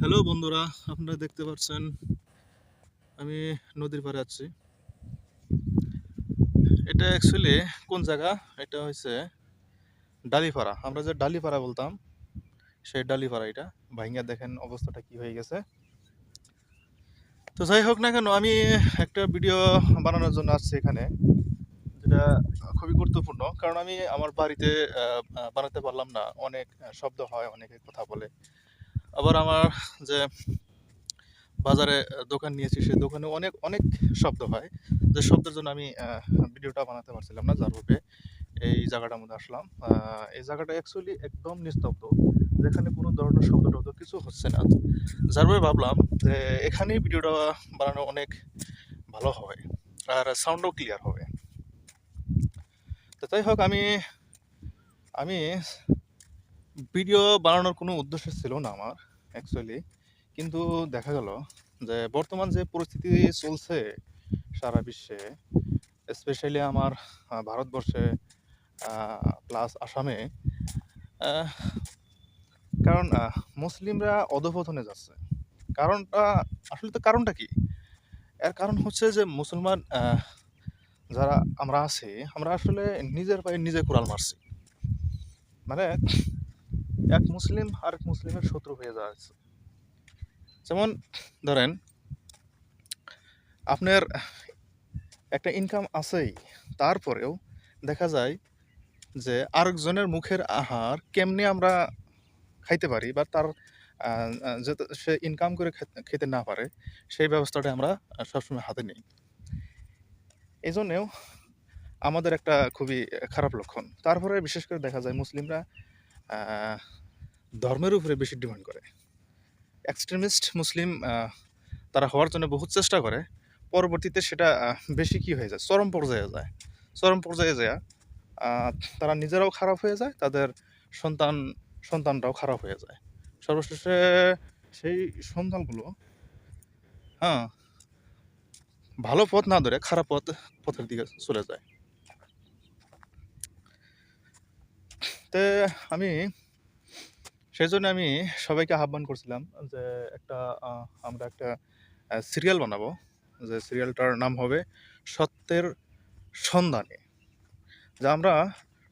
Hello বন্ধুরা, আপনারা দেখতে পাচ্ছেন, আমি নদীর পাড়ে আছি। এটা অ্যাকচুয়ালি কোন জায়গা? এটা হচ্ছে ডালিপাড়া। আমরা যে ডালিপাড়া বলতাম, সেই ডালিপাড়া এটা। ভাইঙ্গা দেখেন অবস্থাটা কি হয়ে গেছে। তো যাই হোক না কেন, আমি একটা ভিডিও বানানোর জন্য আসছি এখানে, যেটা খুবই গুরুত্বপূর্ণ। কারণ আমি আমার বাড়িতে বানাতে পারলাম না। অনেক শব্দ হয়, অনেকে কথা বলে। আবার আমার যে বাজারে দোকান নিয়েছি, সেই দোকানে অনেক অনেক শব্দ হয়। যে শব্দের জন্য আমি ভিডিওটা বানাতে পারছিলাম না, যার রূপে এই জায়গাটার মধ্যে আসলাম। এই জায়গাটা অ্যাকচুয়ালি একদম নিস্তব্ধ। যেখানে কোনো ধরনের শব্দ টব্দ কিছু হচ্ছে না। যার রূপে ভাবলাম যে এখানেই ভিডিওটা বানানো অনেক ভালো হবে আর সাউন্ডও ক্লিয়ার হবে। তো যাই হোক, আমি আমি ভিডিও বানানোর কোনো উদ্দেশ্য ছিল না আমার অ্যাকচুয়ালি কিন্তু দেখা গেল যে বর্তমান যে পরিস্থিতি চলছে সারা বিশ্বে স্পেশালি আমার ভারতবর্ষে প্লাস আসামে কারণ মুসলিমরা অধপতনে যাচ্ছে। কারণটা, আসলে তো কারণটা কি? এর কারণ হচ্ছে যে মুসলমান যারা আমরা আছি, আমরা আসলে নিজের পায়ে নিজে কোরাল মারছি। মানে এক মুসলিম আরেক মুসলিমের শত্রু হয়ে যাচ্ছে যেমন ধরেন, আপনার একটা ইনকাম আছেই, তারপরেও দেখা যায় যে আরেকজনের মুখের আহার কেমনে আমরা খাইতে পারি বা তার যাতে সে ইনকাম করে খেতে- না পারে, সেই ব্যবস্থাটা আমরা সবসময় হাতে নিই। এই জন্যেও আমাদের একটা খুবই খারাপ লক্ষণ। তারপরে বিশেষ করে দেখা যায় মুসলিমরা ধর্মের উপরে বেশি ডিমান্ড করে। এক্সট্রিমিস্ট, মুসলিম তারা হওয়ার জন্য বহুত চেষ্টা করে। পরবর্তীতে সেটা বেশি কি হয়ে যায়? চরম পর্যায়ে যায়। চরম পর্যায়ে যায় তারা নিজেরাও খারাপ হয়ে যায়, তাদের সন্তান, সন্তানরাও খারাপ হয়ে যায়। সর্বশেষে সেই সন্তানগুলো হ্যাঁ ভালো পথ না ধরে খারাপ পথ, পথের দিকে চলে যায়। তে, আমি সেই জন্য আমি সবাইকে আহ্বান করছিলাম যে একটা আমরা একটা সিরিয়াল বানাবো, যে সিরিয়ালটার নাম হবে সত্যের সন্ধানে, যে আমরা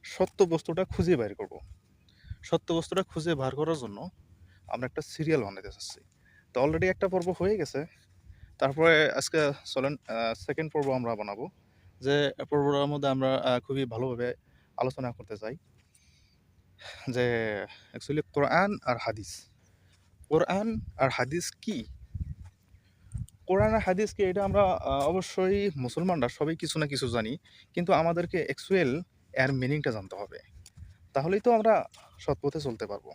সত্য বস্তুটা খুঁজে বের করব। সত্য বস্তুটা খুঁজে বার করার জন্য আমরা একটা সিরিয়াল বানাতে চাচ্ছি। তো অলরেডি একটা পর্ব হয়ে গেছে। তারপরে আজকে চলেন সেকেন্ড পর্ব আমরা বানাবো, যে পর্বটার মধ্যে আমরা খুবই ভালোভাবে আলোচনা করতে চাই। যে অ্যাকচুয়ালি কোরআন আর হাদিস কোরআন আর হাদিস কি? কোরআন আর হাদিস কি, এটা আমরা অবশ্যই মুসলমানরা সবাই কিছু না কিছু জানি, কিন্তু আমাদেরকে অ্যাকচুয়াল এর মিনিংটা জানতে হবে। তাহলেই তো আমরা সৎ পথে চলতে পারব।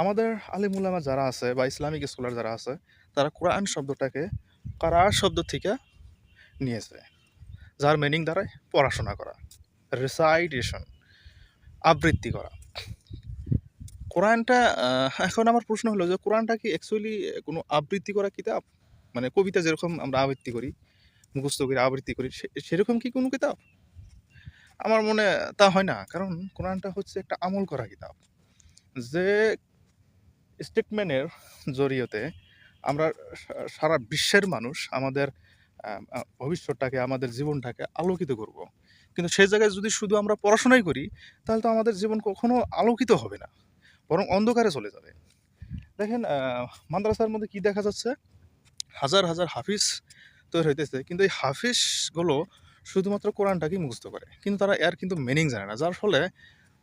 আমাদের আলিমুলামা যারা আছে বা ইসলামিক স্কলার যারা আছে, তারা কোরআন শব্দটাকে কারা শব্দ থেকে নিয়েছে, যার মিনিং দ্বারাই পড়াশোনা করা। রিসাইটেশন আবৃত্তি করা। কোরআনটা এখন আমার প্রশ্ন হলো যে কোরআনটা কি অ্যাকচুয়ালি কোনো আবৃত্তি করা কিতাব? মানে কবিতা যেরকম আমরা আবৃত্তি করি, মুখস্থ করি আবৃত্তি করি সেরকম কি কোনো কিতাব? আমার মনে তা হয় না, কারণ কোরআনটা হচ্ছে একটা আমল করা কিতাব। যে স্টেটমেন্টের জরিয়তে আমরা সারা বিশ্বের মানুষ আমাদের ভবিষ্যৎটাকে, আমাদের জীবনটাকে আলোকিত করব। কিন্তু সেই জায়গায় যদি শুধু আমরা পড়াশোনাই করি, তাহলে তো আমাদের জীবন কখনো আলোকিত হবে না, বরং অন্ধকারে চলে যাবে। দেখেন মাদ্রাসার মধ্যে কি দেখা যাচ্ছে? হাজার হাজার হাফিজ তৈরি হইতেছে, কিন্তু এই হাফিজগুলো শুধুমাত্র কোরআনটাকেই মুখস্থ করে। কিন্তু তারা এর কিন্তু মিনিং জানে না, যার ফলে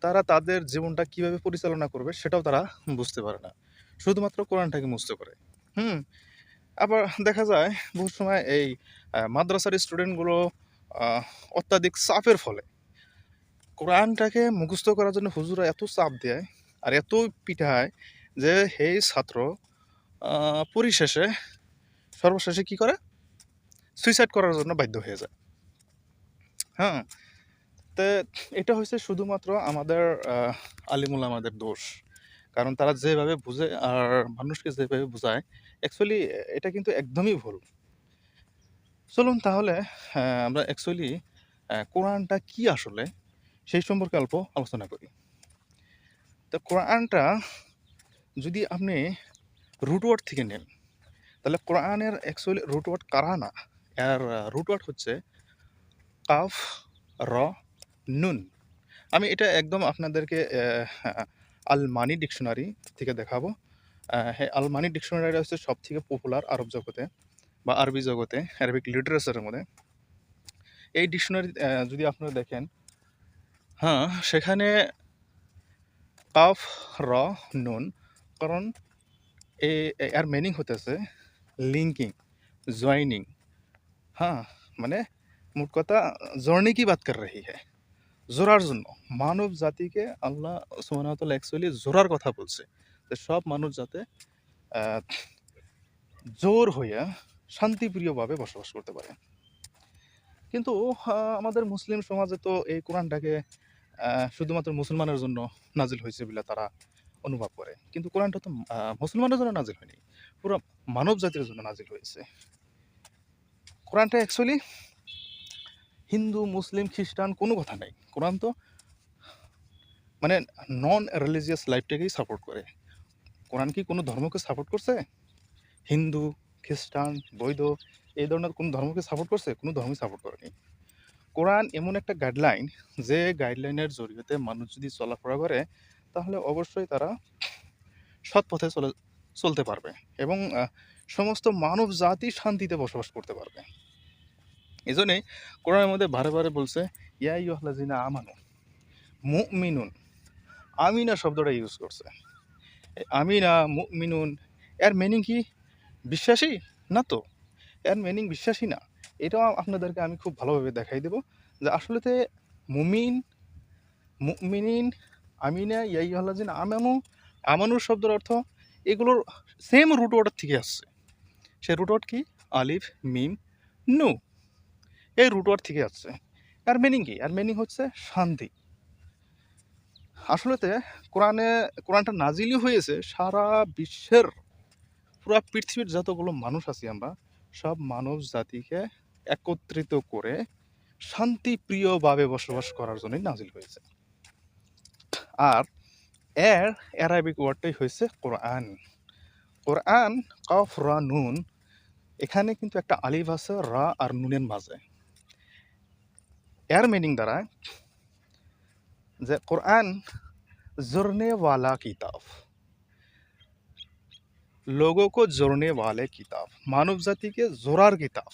তারা তাদের জীবনটা কীভাবে পরিচালনা করবে সেটাও তারা বুঝতে পারে না। শুধুমাত্র কোরআনটাকে মুখস্থ করে। হুম, আবার দেখা যায়, বহু সময় এই মাদ্রাসার স্টুডেন্টগুলো অত্যাধিক চাপের ফলে। কোরআনটাকে মুখস্থ করার জন্য হুজুরা এত চাপ দেয় আর এত পিঠায় যে সেই ছাত্র পরিশেষে, সর্বশেষে কি করে? সুইসাইড করার জন্য বাধ্য হয়ে যায়। হ্যাঁ? তো এটা হচ্ছে শুধুমাত্র আমাদের আলিমুল আমাদের দোষ। কারণ তারা যেভাবে বুঝে আর মানুষকে যেভাবে বোঝায় অ্যাকচুয়ালি এটা কিন্তু একদমই ভুল। চলুন তাহলে আমরা অ্যাকচুয়ালি কোরআনটা কি আসলে সেই সম্পর্কে অল্প আলোচনা করি। তো কোরআনটা যদি আপনি রুট ওয়ার্ড থেকে নেন, তাহলে কোরআনের অ্যাকচুয়ালি রুট ওয়ার্ড কারা না? এর রুট ওয়ার্ড হচ্ছে কাফ, র, নুন। আমি এটা একদম আপনাদেরকে আলমানি ডিকশনারি থেকে দেখাবো। হ্যাঁ আলমানি ডিকশনারি হচ্ছে সব থেকে পপুলার আরব জগতে। বা আরবি জগতে অ্যারবিক লিটারেচারের মধ্যে, এই ডিকশনারি যদি আপনারা দেখেন হ্যাঁ সেখানে কাফ, র, নুন, কারণ এ এর মিনিং হতেছে লিঙ্কিং জয়েনিং হ্যাঁ মানে মোট কথা জর্নি কি বাত কর রহি হ্যাঁ জোরার জন্য। মানব জাতিকে আল্লাহ সুবহানাহু অ্যাকচুয়ালি জোরার কথা বলছে। যে সব মানুষ যাতে জোর হইয়া শান্তিপ্রিয়ভাবে বসবাস করতে পারে। কিন্তু আমাদের মুসলিম সমাজে তো এই কোরআনটাকে শুধুমাত্র মুসলমানের জন্য নাজিল হয়েছে বলে তারা অনুভব করে। কিন্তু কোরআনটা তো মুসলমানের জন্য নাজিল হয়নি, পুরো মানব জাতির জন্য নাজিল হয়েছে। কোরআনটা অ্যাকচুয়ালি হিন্দু, মুসলিম, খ্রিস্টান কোনো কথা নাই। কোরআন তো মানে নন রিলিজিয়াস লাইফটাকেই সাপোর্ট করে। কোরআন কি কোনো ধর্মকে সাপোর্ট করছে? হিন্দু খ্রিস্টান বৈধ এই ধরনের কোনো ধর্মকে সাপোর্ট করছে? কোনো ধর্মই সাপোর্ট করেনি। কোরআন এমন একটা গাইডলাইন যে গাইডলাইনের জরিয়তে মানুষ যদি চলাফেরা করে, তাহলে অবশ্যই তারা সৎ পথে চলে, চলতে পারবে এবং সমস্ত মানব জাতি শান্তিতে বসবাস করতে পারবে। এই জন্যে কোরআনের মধ্যে বারে বারে বলছে, ইয়া ইউহলাজিনা আমানু, মুমিনুন, আমিনা শব্দটা ইউজ করছে। আমিনা, মুমিনুন, এর মিনিং কি? বিশ্বাসী? না তো। এর মিনিং বিশ্বাসী না। এটাও আপনাদেরকে আমি খুব ভালোভাবে দেখাই দেব যে আসলেতে মুমিন, মুমিনিন, আমিনা, ইয়াই ইয়াইহাল্লাজিন আমানু আমানুর শব্দের অর্থ এগুলোর সেম রুট ওয়ার্ড থেকে আসছে। সে রুট ওয়ার্ড কি? আলিফ, মিম, নু। এই রুট ওয়ার্ড থেকে আসছে। এর মিনিং কি? এর মিনিং হচ্ছে শান্তি। আসলেতে কোরআনে, কোরআনটা নাজিলই হয়েছে সারা বিশ্বের পুরা পৃথিবীর যতগুলো মানুষ আছি আমরা, সব মানব জাতিকে একত্রিত করে শান্তিপ্রিয়ভাবে বসবাস করার জন্যই নাজিল হয়েছে। আর এর অ্যারাবিক ওয়ার্ডটাই হয়েছে কোরআন। কোরআন, কফ, রা, নুন, এখানে কিন্তু একটা আলিফ আছে, রা আর নুনের মাঝে। এর মিনিং দ্বারা যে কোরআন জোরনে वाला কিতাব। লোগো কো জোরনে ওয়ালে কিতাব মানব জাতিকে জোরার কিতাব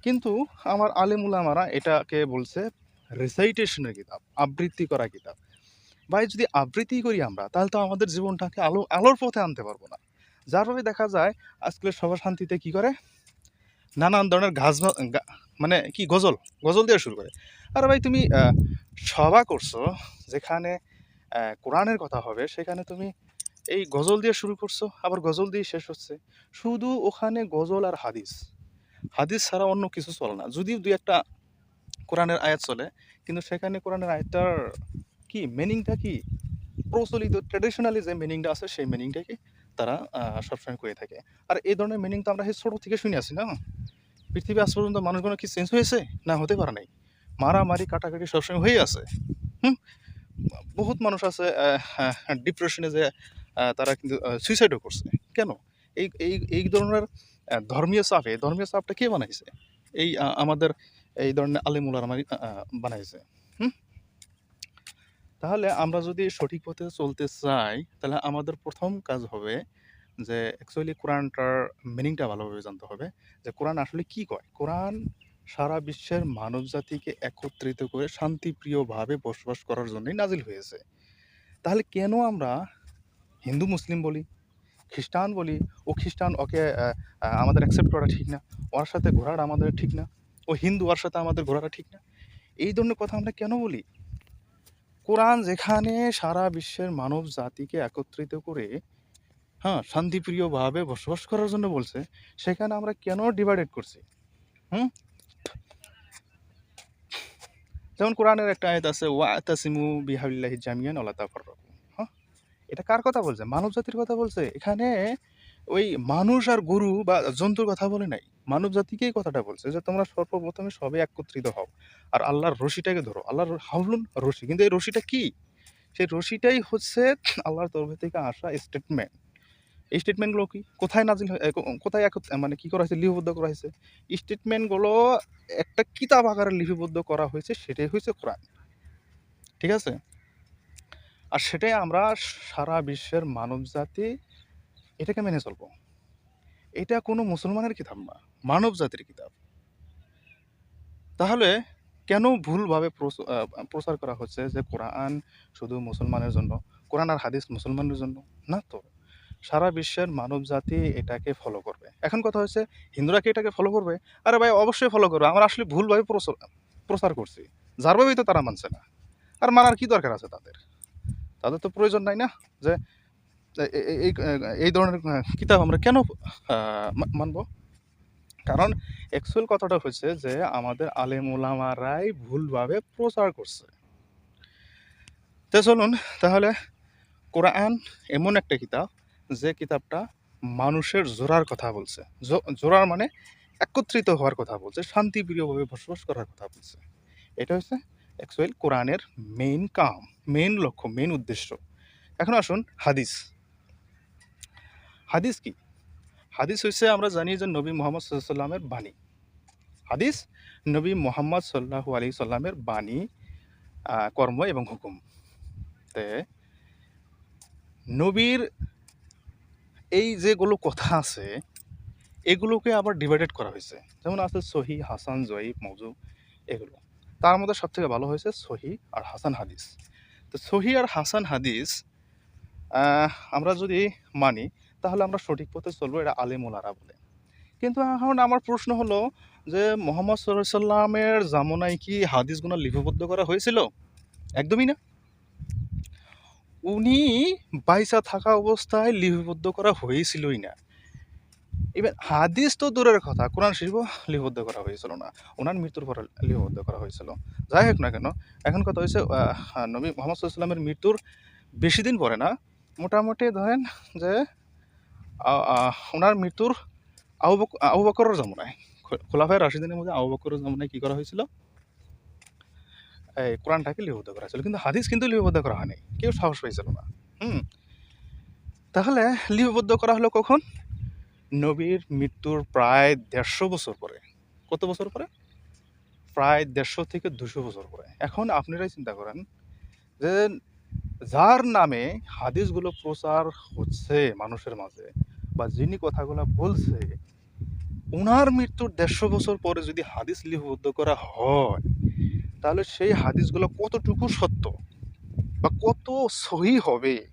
কিন্তু আমার আলেমুলামারা এটাকে বলছে রিসাইটেশনের কিতাব আবৃত্তি করা কিতাব ভাই যদি আবৃত্তি করি আমরা তাহলে তো আমাদের জীবনটাকে আলো আলোর পথে আনতে পারব না যার ফলে দেখা যায় আজকের সবার শান্তিতে কি করে নানান ধরনের ঘাস মানে কি গজল গজল দিয়ে শুরু করে আর ভাই তুমি সভা করছ যেখানে কোরআনের কথা হবে সেখানে তুমি এই গজল দিয়ে শুরু করছ আবার গজল দিয়ে শেষ হচ্ছে। শুধু ওখানে গজল আর হাদিস। হাদিস ছাড়া অন্য কিছু চলে না। যদিও দুই একটা কোরআনের আয়াত চলে কিন্তু সেখানে কোরআনের আয়াতটার কি মিনিংটা কি? প্রচলিত ট্র্যাডিশনালি যে মিনিংটা আছে সেই মিনিংটাকে তারা সবসময় করে থাকে। আর এই ধরনের মিনিং তো আমরা সেই ছোটো থেকে শুনে আসি না? পৃথিবী আজ পর্যন্ত মানুষগুলো কি চেঞ্জ হয়েছে? না হতে পারে নাই। মারামারি কাটাকাটি সবসময় হয়ে আছে। হুম? বহুত মানুষ আছে ডিপ্রেশনে যে আহ, তারা কিন্তু সুইসাইডও করছে। কেন? এই এই এই ধরনের ধর্মীয় চাপ, এই ধর্মীয় চাপটা কে বানাইছে? এই আমাদের এই ধরনের আলিমুলার আমারই বানাইছে। হুম? তাহলে আমরা যদি সঠিক পথে চলতে চাই, তাহলে আমাদের প্রথম কাজ হবে যে অ্যাকচুয়ালি কোরআনটার মিনিংটা ভালোভাবে জানতে হবে যে, কোরআন আসলে কি কয়? কোরআন সারা বিশ্বের মানব জাতিকে একত্রিত করে শান্তিপ্রিয়ভাবে বসবাস করার জন্যই নাজিল হয়েছে। তাহলে কেন আমরা হিন্দু, মুসলিম বলি, খ্রিস্টান বলি, ও খ্রিস্টান ওকে আমাদের অ্যাকসেপ্ট করা ঠিক না। ওর সাথে ঘোরাটা আমাদের ঠিক না। ও হিন্দু, ওর সাথে আমাদের ঘোরাটা ঠিক না। এই ধরনের কথা আমরা কেন বলি? কোরআন যেখানে সারা বিশ্বের মানব জাতিকে একত্রিত করে হ্যাঁ শান্তিপ্রিয়ভাবে বসবাস করার জন্য বলছে, সেখানে আমরা কেন ডিভাইডেড করছি? হুম? যেমন কোরআনের একটা আয়াত আছে, ওয়া তাসিমু বিহাবিল্লাহি জামিয়ান আল্লাহ হ্যাঁ এটা কার কথা বলছে? মানব জাতির কথা বলছে? এখানে ওই মানুষ আর গরু বা জন্তুর কথা বলে নাই। মানব জাতিকেই কথাটা বলছে যে, তোমরা সর্বপ্রথমে সবে একত্রিত হও আর আল্লাহর রশিটাকে ধরো। আল্লাহর হাউলুন রশি। কিন্তু এই রশিটা কি? সেই রশিটাই হচ্ছে আল্লাহর তরফ থেকে আসা স্টেটমেন্ট এই স্টেটমেন্টগুলো কি? কোথায় নাজিল কোথায় একত- মানে কী করা হয়েছে? লিপিবদ্ধ করা হয়েছে? স্টেটমেন্টগুলো একটা কিতাব আকারে লিপিবদ্ধ করা হয়েছে, সেটাই হয়েছে কোরআন। ঠিক আছে? আর সেটাই আমরা সারা বিশ্বের মানব জাতি এটাকে মেনে চলবো। এটা কোনো মুসলমানের কিতাব না, মানব জাতির কিতাব। তাহলে কেন ভুলভাবে প্রচ- প্রচার করা হচ্ছে যে কোরআন শুধু মুসলমানের জন্য, কোরআন আর হাদিস মুসলমানের জন্য? না তো। সারা বিশ্বের মানব জাতি এটাকে ফলো করবে। এখন কথা হচ্ছে, হিন্দুরা কি এটাকে ফলো করবে? আরে ভাই, অবশ্যই ফলো করবে। আমরা আসলে ভুলভাবে প্রচার প্রচার করছি। যার ভাবেই তো তারা মানছে না। আর মানার কি দরকার আছে তাদের? তাদের তো প্রয়োজন নাই না যে এই এই ধরনের আহ, কিতাব আমরা কেন মানবো? কারণ অ্যাকচুয়াল কথাটা হচ্ছে যে আমাদের আলেম ওলামারাই ভুলভাবে প্রচার করছে। তো চলুন তাহলে কোরআন এমন একটা কিতাব যে কিতাবটা মানুষের জোরার কথা বলছে। জোরার মানে একত্রিত হওয়ার কথা বলছে শান্তিপ্রিয়ভাবে বসবাস করার কথা বলছে। এটা হচ্ছে অ্যাকচুয়াল কোরআনের মেইন কাম মেইন লক্ষ্য মেইন উদ্দেশ্য। এখন আসুন হাদিস। হাদিস কি? হাদিস হচ্ছে আমরা জানি যে নবী মোহাম্মদ সাল্লামের বাণী। হাদিস, নবী মোহাম্মদ সাল্লাহ আলী সাল্লামের বাণী কর্ম এবং হুকুম। তে নবীর এই যেগুলো কথা আছে, এগুলোকে আবার ডিভাইডেড করা হয়েছে যেমন আছে সহি, হাসান জয়ীব মৌজু, এগুলো। তার মধ্যে সব থেকে ভালো হয়েছে সহি আর হাসান হাদিস। তো সহি আর হাসান হাদিস আমরা যদি মানি, তাহলে আমরা সঠিক পথে চলবো, এটা আলিমুলারা বলে। কিন্তু এখন আমার প্রশ্ন হলো যে, মোহাম্মদ সাল্লামের জামনায় কি হাদিসগুলো লিপিবদ্ধ করা হয়েছিল? একদমই না। উনি বাইসা থাকা অবস্থায় লিপিবদ্ধ করা হয়েছিলই না। ইভেন হাদিস তো দূরের কথা, কোরআন শরীফও লিপিবদ্ধ করা হয়েছিল না। ওনার মৃত্যুর পরে লিপিবদ্ধ করা হয়েছিল। যাই হোক না কেন, এখন কথা হয়েছে নবী মোহাম্মদ সাল্লামের মৃত্যুর বেশি দিন পরে না, মোটামুটি ধরেন যে ওনার মৃত্যুর আবু বক- আবু বকরের জামনায় খোলাফায় রাশিদিনের মধ্যে আবু বকরের জামনায় কি করা হয়েছিল? এই কোরআনটাকে লিপিবদ্ধ করা হয়েছিল। কিন্তু হাদিস কিন্তু লিপিবদ্ধ করা হয়নি। কেউ সাহস পাইছিল না। হুম। তাহলে লিপিবদ্ধ করা হলো কখন? নবীর মৃত্যুর প্রায় দেড়শো বছর পরে। কত বছর পরে? প্রায় দেড়শো থেকে দুশো বছর পরে। এখন আপনারাই চিন্তা করেন যে যার নামে হাদিসগুলো প্রচার হচ্ছে মানুষের মাঝে বা যিনি কথাগুলো বলছে ওনার মৃত্যুর দেড়শো বছর পরে যদি হাদিস লিপিবদ্ধ করা হয়, তাহলে সেই হাদিসগুলো কতটুকু সত্য বা কত সহি হবে?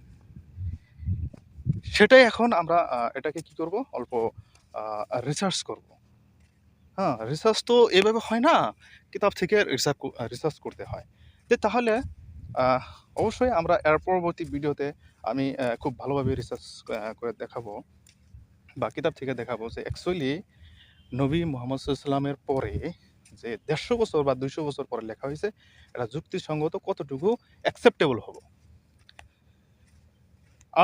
সেটাই এখন আমরা এটাকে কি করব? অল্প রিসার্চ করব। হ্যাঁ রিসার্চ তো এভাবে হয় না, কিতাব থেকে রিসার্চ রিসার্চ করতে হয়। যে তাহলে অবশ্যই আমরা এর পরবর্তী ভিডিওতে আমি খুব ভালোভাবে রিসার্চ করে দেখাবো বা কিতাব থেকে দেখাবো যে অ্যাকচুয়ালি নবী মোহাম্মদ সাল্লামের পরে যে দেড়শো বছর বা দুইশো বছর পরে লেখা হয়েছে, এটা যুক্তিসঙ্গত কতটুকু অ্যাকসেপ্টেবল হবে?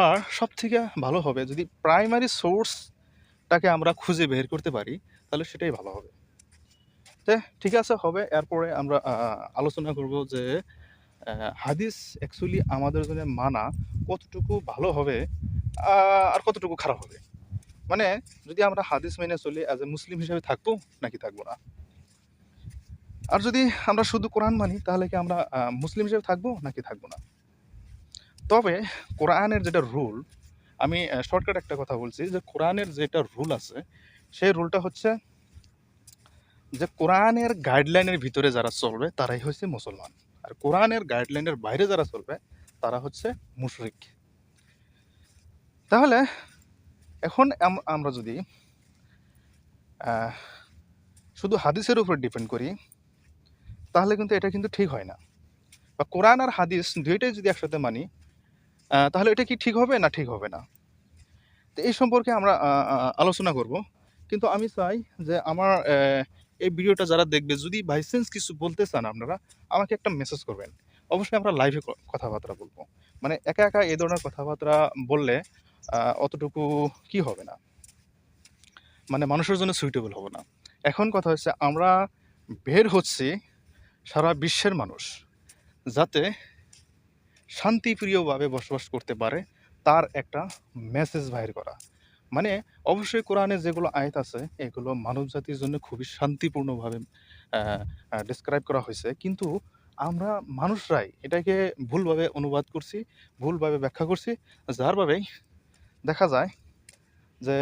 আর সব থেকে ভালো হবে, যদি প্রাইমারি সোর্সটাকে আমরা খুঁজে বের করতে পারি, তাহলে সেটাই ভালো হবে। ঠিক আছে, হবে। এরপরে আমরা আলোচনা করব যে হাদিস অ্যাকচুয়ালি আমাদের জন্য মানা কতটুকু ভালো হবে আর কতটুকু খারাপ হবে। মানে যদি আমরা হাদিস মেনে চলি অ্যাজ এ মুসলিম হিসেবে থাকব, নাকি থাকব না? আর যদি আমরা শুধু কোরআন মানি, তাহলে কি আমরা মুসলিম হিসেবে থাকব, নাকি থাকব না? তবে কোরআনের যেটা রুল, আমি শর্টকাট একটা কথা বলছি যে কোরআনের যেটা রুল আছে, সেই রুলটা হচ্ছে যে কোরআনের গাইডলাইনের ভিতরে যারা চলবে, তারাই হচ্ছে মুসলমান। আর কোরআনের গাইডলাইনের বাইরে যারা চলবে, তারা হচ্ছে মুশরিক। তাহলে এখন আম- আমরা যদি শুধু হাদিসের উপর ডিপেন্ড করি, তাহলে কিন্তু এটা কিন্তু ঠিক হয় না। বা কোরআন আর হাদিস দুইটাই যদি একসাথে মানি তাহলে এটা কি ঠিক হবে না ঠিক হবে না? তো এই সম্পর্কে আমরা আলোচনা করব। কিন্তু আমি চাই যে আমার এই ভিডিওটা যারা দেখবে, যদি বাইসেন্স কিছু বলতে চান আপনারা, আমাকে একটা মেসেজ করবেন। অবশ্যই আমরা লাইভে কথাবার্তা বলব। মানে একা একা এই ধরনের কথাবার্তা বললে অতটুকু কি হবে না? মানে মানুষের জন্য সুইটেবল হবে না। এখন কথা হচ্ছে আমরা বের হচ্ছি সারা বিশ্বের মানুষ, যাতে শান্তিপ্রিয়ভাবে বসবাস করতে পারে, তার একটা মেসেজ বাহির করা। মানে অবশ্যই কোরআনে যেগুলো আয়াত আছে, এগুলো মানব জাতির জন্য খুবই শান্তিপূর্ণভাবে ডিসক্রাইব করা হয়েছে। কিন্তু আমরা মানুষরাই এটাকে ভুলভাবে অনুবাদ করছি, ভুলভাবে ব্যাখ্যা করছি, যার যারভাবেই দেখা যায় যে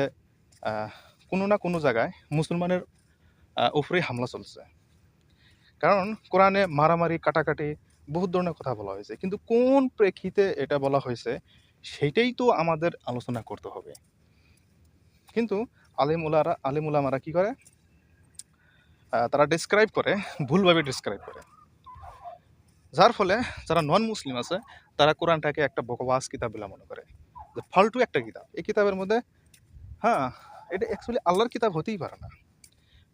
কোনো না কোনো জায়গায় মুসলমানের উপরেই হামলা চলছে। কারণ কোরআনে মারামারি, কাটাকাটি বহুত ধরনের কথা বলা হয়েছে। কিন্তু কোন প্রেক্ষিতে এটা বলা হয়েছে, সেটাই তো আমাদের আলোচনা করতে হবে। কিন্তু আলিমুলারা আলিমুলামারা কি করে? তারা ডিসক্রাইব করে, ভুলভাবে ডিসক্রাইব করে। যার ফলে যারা নন মুসলিম আছে, তারা কোরআনটাকে একটা বকবাস কিতাব বলে মনে করে। যে ফালতু একটা কিতাব। এই কিতাবের মধ্যে হ্যাঁ এটা অ্যাকচুয়ালি আল্লাহর কিতাব হতেই পারে না।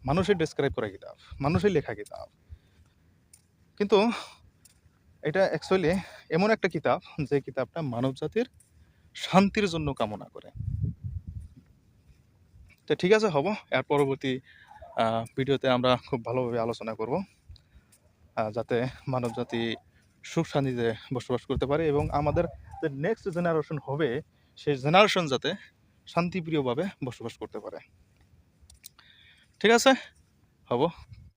মানুষের ডিসক্রাইব করা কিতাব, মানুষের লেখা কিতাব। কিন্তু এটা অ্যাকচুয়ালি এমন একটা কিতাব যে কিতাবটা মানব জাতির শান্তির জন্য কামনা করে। তো ঠিক আছে, হব। এর পরবর্তী ভিডিওতে আমরা খুব ভালোভাবে আলোচনা করব যাতে মানব জাতি সুখ শান্তিতে বসবাস করতে পারে এবং আমাদের যে নেক্সট জেনারেশন হবে, সেই জেনারেশন যাতে শান্তিপ্রিয়ভাবে বসবাস করতে পারে। ঠিক আছে, হব।